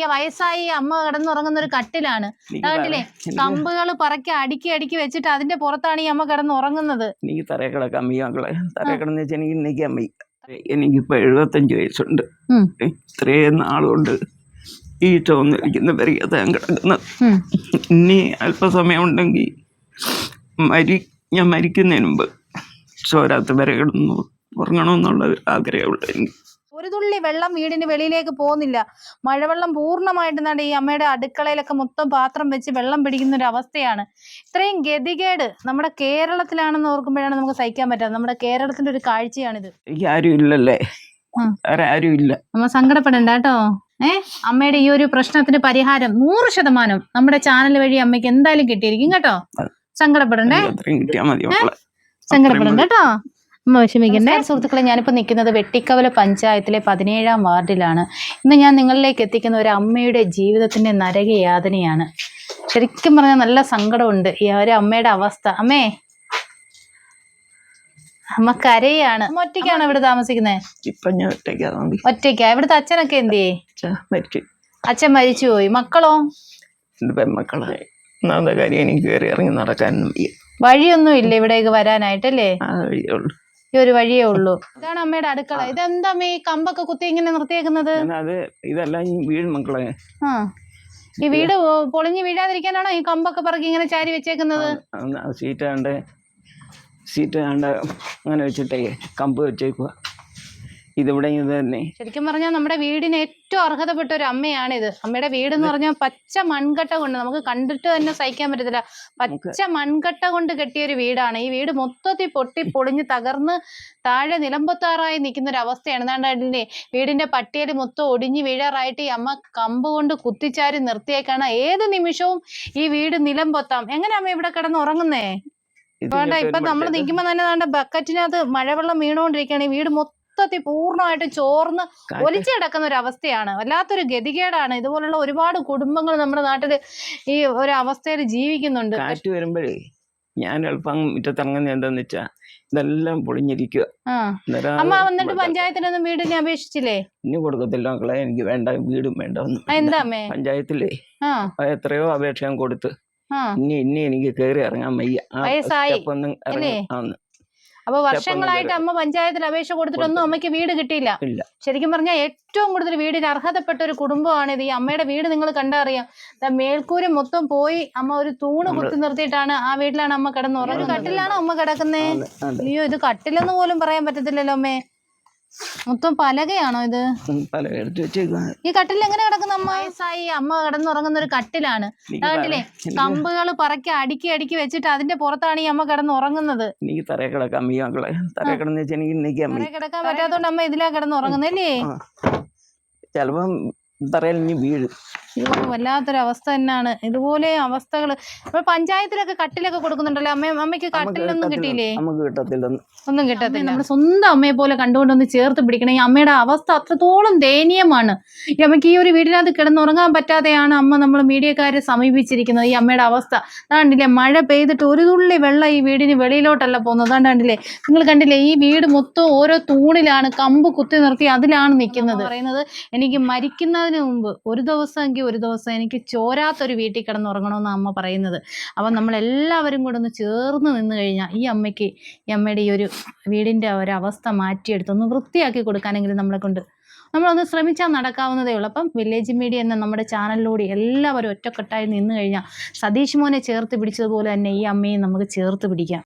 ഈ വയസ്സായി അമ്മ കിടന്നുറങ്ങുന്ന ഒരു കട്ടിലാണ്. കണ്ടില്ലേ? കമ്പുകൾ പറക്കി അടുക്കി അടുക്കി വെച്ചിട്ട് അതിന്റെ പുറത്താണ് ഈ അമ്മ കിടന്നുറങ്ങുന്നത്. എനിക്ക് തറയെ കിടക്കാൻ വയ്യ മക്കളെ. തറയെ കിടന്ന് വെച്ചാൽ എനിക്ക് നിൽക്കാൻ വയ്യ എനിക്കിപ്പോ എഴുപത്തഞ്ച് വയസ്സുണ്ട്. ഇത്രയും നാളുകൊണ്ട് ഈ ചോന്നിരിക്കുന്ന പരിഗത ഞാൻ കിടക്കുന്നത് ഇനി അല്പസമയം ഉണ്ടെങ്കിൽ മരി ഞാൻ മരിക്കുന്നതിന് മുമ്പ് ചോരാത്ത വരെ കിടന്നു ഉറങ്ങണമെന്നുള്ള ആഗ്രഹമുള്ളൂ എനിക്ക്. ഒരു തുള്ളി വെള്ളം വീടിന് വെളിയിലേക്ക് പോകുന്നില്ല. മഴവെള്ളം പൂർണമായിട്ട് നട ഈ അമ്മയുടെ അടുക്കളയിലൊക്കെ മൊത്തം പാത്രം വെച്ച് വെള്ളം പിടിക്കുന്ന ഒരു അവസ്ഥയാണ് ഇത്രയും ഗതികേട് നമ്മുടെ കേരളത്തിലാണെന്ന് ഓർക്കുമ്പോഴാണ് നമുക്ക് സഹിക്കാൻ പറ്റാത്തത്. നമ്മുടെ കേരളത്തിന്റെ ഒരു കാഴ്ചയാണിത്. നമ്മൾ ആരും ഇല്ലല്ലേ. ആരും ഇല്ല. നമ്മ സങ്കടപ്പെടണ്ട കേട്ടോ. ഏ? അമ്മയുടെ ഈ ഒരു പ്രശ്നത്തിന് പരിഹാരം നൂറ് ശതമാനം നമ്മുടെ ചാനൽ വഴി അമ്മയ്ക്ക് എന്തായാലും കിട്ടിയിരിക്കും കേട്ടോ. സങ്കടപ്പെടണ്ടേ? സങ്കടപ്പെടണ്ട കേട്ടോ. വിഷമിക്കണ്ടേ സുഹൃത്തുക്കളെ ഞാനിപ്പോൾ നിൽക്കുന്നത് വെട്ടിക്കവല പഞ്ചായത്തിലെ പതിനേഴാം വാർഡിലാണ്. ഇന്ന് ഞാൻ നിങ്ങളിലേക്ക് എത്തിക്കുന്ന ഒരു അമ്മയുടെ ജീവിതത്തിന്റെ നരകയാതനയാണ് ശരിക്കും പറഞ്ഞാൽ നല്ല സങ്കടമുണ്ട് ഈ ഒരു അമ്മയുടെ അവസ്ഥ. അമ്മേ അമ്മ കരയാണ്. ഒറ്റയ്ക്കാണ് ഇവിടെ താമസിക്കുന്നത് ഒറ്റയ്ക്കാ ഇവിടുത്തെ അച്ഛനൊക്കെ എന്ത് അച്ഛൻ മരിച്ചു പോയി. മക്കളോ? കാര്യം എനിക്ക് കയറി ഇറങ്ങി നടക്കാനൊന്നും വഴിയൊന്നും ഇല്ല ഇവിടേക്ക് വരാനായിട്ടല്ലേ? ഈ ഒരു വഴിയേ ഉള്ളൂ. ഇതാണ് അമ്മയുടെ അടുക്കള. ഇതെന്താ അമ്മ ഈ കമ്പൊക്കെ കുത്തി ഇങ്ങനെ നിർത്തിയേക്കുന്നത്? അത് ഇതെല്ലാം ഈ വീട് മക്കളെ. ആ. ഈ വീട് പൊളിഞ്ഞു വീഴാതിരിക്കാനാണോ ഈ കമ്പൊക്കെ പറക്കി ഇങ്ങനെ ചാരി വെച്ചേക്കുന്നത്? സീറ്റ് കണ്ട് സീറ്റ് അങ്ങനെ വെച്ചിട്ടേ കമ്പ് വെച്ചേക്കുക ഇതിവിടെ ഇത് തന്നെ. ശരിക്കും പറഞ്ഞാൽ നമ്മുടെ വീടിന് ഏറ്റവും അർഹതപ്പെട്ട ഒരു അമ്മയാണ് ഇത് അമ്മയുടെ വീട് എന്ന് പറഞ്ഞാൽ പച്ച മൺകട്ട കൊണ്ട് നമുക്ക് കണ്ടിട്ട് തന്നെ സഹിക്കാൻ പറ്റത്തില്ല. പച്ച മൺകട്ട കൊണ്ട് കെട്ടിയ ഒരു വീടാണ്. ഈ വീട് മൊത്തത്തിൽ പൊട്ടി പൊളിഞ്ഞ് തകർന്ന് താഴെ നിലമ്പത്താറായി നിൽക്കുന്ന ഒരു അവസ്ഥയാണ് എന്താണ്ടല്ലേ വീടിന്റെ പട്ടിയൽ മൊത്തം ഒടിഞ്ഞു വീഴാറായിട്ട് ഈ അമ്മ കമ്പ് കൊണ്ട് കുത്തിച്ചാരി നിർത്തിയേക്കാണ്. ഏത് നിമിഷവും ഈ വീട് നിലമ്പൊത്താം എങ്ങനെ അമ്മ ഇവിടെ കിടന്ന് ഉറങ്ങുന്നേ? വേണ്ട ഇപ്പൊ നമ്മൾ നിൽക്കുമ്പോ തന്നെ ബക്കറ്റിനകത്ത് മഴവെള്ളം വീണുകൊണ്ടിരിക്കുകയാണ്. ഈ വീട് മൊത്തത്തിൽ പൂർണമായിട്ട് ചോർന്ന് ഒലിച്ചു കിടക്കുന്ന ഒരു അവസ്ഥയാണ് വല്ലാത്തൊരു ഗതികേടാണ്. ഇതുപോലുള്ള ഒരുപാട് കുടുംബങ്ങൾ നമ്മുടെ നാട്ടിൽ ഈ ഒരു അവസ്ഥയിൽ ജീവിക്കുന്നുണ്ട്. കാറ്റ് വരുമ്പോഴേ ഞാൻ എളുപ്പം മുറ്റത്തിറങ്ങുന്ന എന്താന്ന് വെച്ചാ ഇതെല്ലാം പൊളിഞ്ഞിരിക്കുക അമ്മ വന്നിട്ട് പഞ്ചായത്തിനൊന്നും വീടിനെ അപേക്ഷിച്ചില്ലേ? ഇനി കൊടുക്കത്തില്ല മക്കളെ. എനിക്ക് വേണ്ട വീടും വേണ്ട ഒന്നും എന്താ പഞ്ചായത്തിലേ എത്രയോ അപേക്ഷ ഞാൻ കൊടുത്ത്. ഇനി ഇനി എനിക്ക് കയറി ഇറങ്ങാൻ വയ്യ. ആ വയസ്സായി, ഒന്നും ഇറങ്ങി. ആന്ന് അപ്പൊ വർഷങ്ങളായിട്ട് അമ്മ പഞ്ചായത്തിൽ അപേക്ഷ കൊടുത്തിട്ടൊന്നും അമ്മയ്ക്ക് വീട് കിട്ടിയില്ല. ശരിക്കും പറഞ്ഞാൽ ഏറ്റവും കൂടുതൽ വീടിന് അർഹതപ്പെട്ട ഒരു കുടുംബമാണ് ഇത്. ഈ അമ്മയുടെ വീട് നിങ്ങൾ കണ്ടറിയാം. മേൽക്കൂര മൊത്തം പോയി അമ്മ ഒരു തൂണ് കുത്തി നിർത്തിയിട്ടാണ് ആ വീട്ടിലാണ് അമ്മ കിടന്നു ഒരു കട്ടിലാണ് അമ്മ കിടക്കുന്നേ? അയ്യോ ഇത് കട്ടിലെന്ന് പോലും പറയാൻ പറ്റത്തില്ലല്ലോ അമ്മേ. മൊത്തം പലകയാണോ ഇത്? എടുത്ത് ഈ കട്ടിൽ എങ്ങനെ കിടക്കുന്ന അമ്മ? വയസ്സായി. അമ്മ കിടന്നുറങ്ങുന്ന ഒരു കട്ടിലാണ്. കട്ടിലെ കണ്ടില്ലേ? കമ്പുകൾ പറക്കി അടുക്കി അടുക്കി വെച്ചിട്ട് അതിന്റെ പുറത്താണ് ഈ അമ്മ കിടന്നുറങ്ങുന്നത്. എനിക്ക് തറയെ കിടക്കാൻ വയ്യ മക്കളെ. തറയെ കിടന്ന് വെച്ചാൽ എനിക്ക് നിൽക്കാൻ വയ്യ കിടക്കാൻ പറ്റാത്തോണ്ട് അമ്മ ഇതിലാ കിടന്നുറങ്ങുന്നല്ലേ. ചിലപ്പം തറയിൽ ഇനി വീഴും. അയ്യോ വല്ലാത്തൊരു അവസ്ഥ തന്നെയാണ് ഇതുപോലെ അവസ്ഥകൾ ഇപ്പൊ പഞ്ചായത്തിലൊക്കെ കട്ടിലൊക്കെ കൊടുക്കുന്നുണ്ടല്ലോ. അമ്മ അമ്മയ്ക്ക് കട്ടിലൊന്നും കിട്ടിയില്ലേ? നമുക്ക് ഒന്നും കിട്ടത്തില്ല. നമ്മുടെ സ്വന്തം അമ്മയെ പോലെ കണ്ടുകൊണ്ടൊന്ന് ചേർത്ത് പിടിക്കണം. ഈ അമ്മയുടെ അവസ്ഥ അത്രത്തോളം ദയനീയമാണ്. ഈ അമ്മയ്ക്ക് ഈ ഒരു വീടിനകത്ത് കിടന്നുറങ്ങാൻ പറ്റാതെയാണ് അമ്മ നമ്മൾ മീഡിയക്കാരെ സമീപിച്ചിരിക്കുന്നത്. ഈ അമ്മയുടെ അവസ്ഥ. കണ്ടില്ലേ മഴ പെയ്തിട്ട് ഒരു തുള്ളി വെള്ളം ഈ വീടിന് വെളിയിലോട്ടല്ല പോകുന്നത്. അതാണ്ട് കണ്ടില്ലേ നിങ്ങൾ കണ്ടില്ലേ ഈ വീട് മൊത്തം ഓരോ തൂണിലാണ് കമ്പ് കുത്തി നിർത്തി അതിലാണ് നിൽക്കുന്നത്. പറയുന്നത് എനിക്ക് മരിക്കുന്നതിന് മുമ്പ് ഒരു ദിവസമെങ്കിൽ ഒരു ദിവസം എനിക്ക് ചോരാത്തൊരു വീട്ടിൽ കിടന്നുറങ്ങണമെന്ന് അമ്മ പറയുന്നത്. അപ്പം നമ്മളെല്ലാവരും കൂടെ ഒന്ന് ചേർന്ന് നിന്ന് കഴിഞ്ഞാൽ ഈ അമ്മയ്ക്ക് ഈ അമ്മയുടെ ഈ ഒരു വീടിന്റെ ഒരു അവസ്ഥ മാറ്റിയെടുത്ത് ഒന്ന് വൃത്തിയാക്കി കൊടുക്കാനെങ്കിലും നമ്മളെ കൊണ്ട് നമ്മളൊന്ന് ശ്രമിച്ചാൽ നടക്കാവുന്നതേ ഉള്ളൂ. അപ്പം വില്ലേജ് മീഡിയ എന്ന നമ്മുടെ ചാനലിലൂടെ എല്ലാവരും ഒറ്റക്കെട്ടായി നിന്ന് കഴിഞ്ഞാൽ സതീഷ് മോനെ ചേർത്ത് പിടിച്ചതുപോലെ തന്നെ ഈ അമ്മയും നമുക്ക് ചേർത്ത് പിടിക്കാം.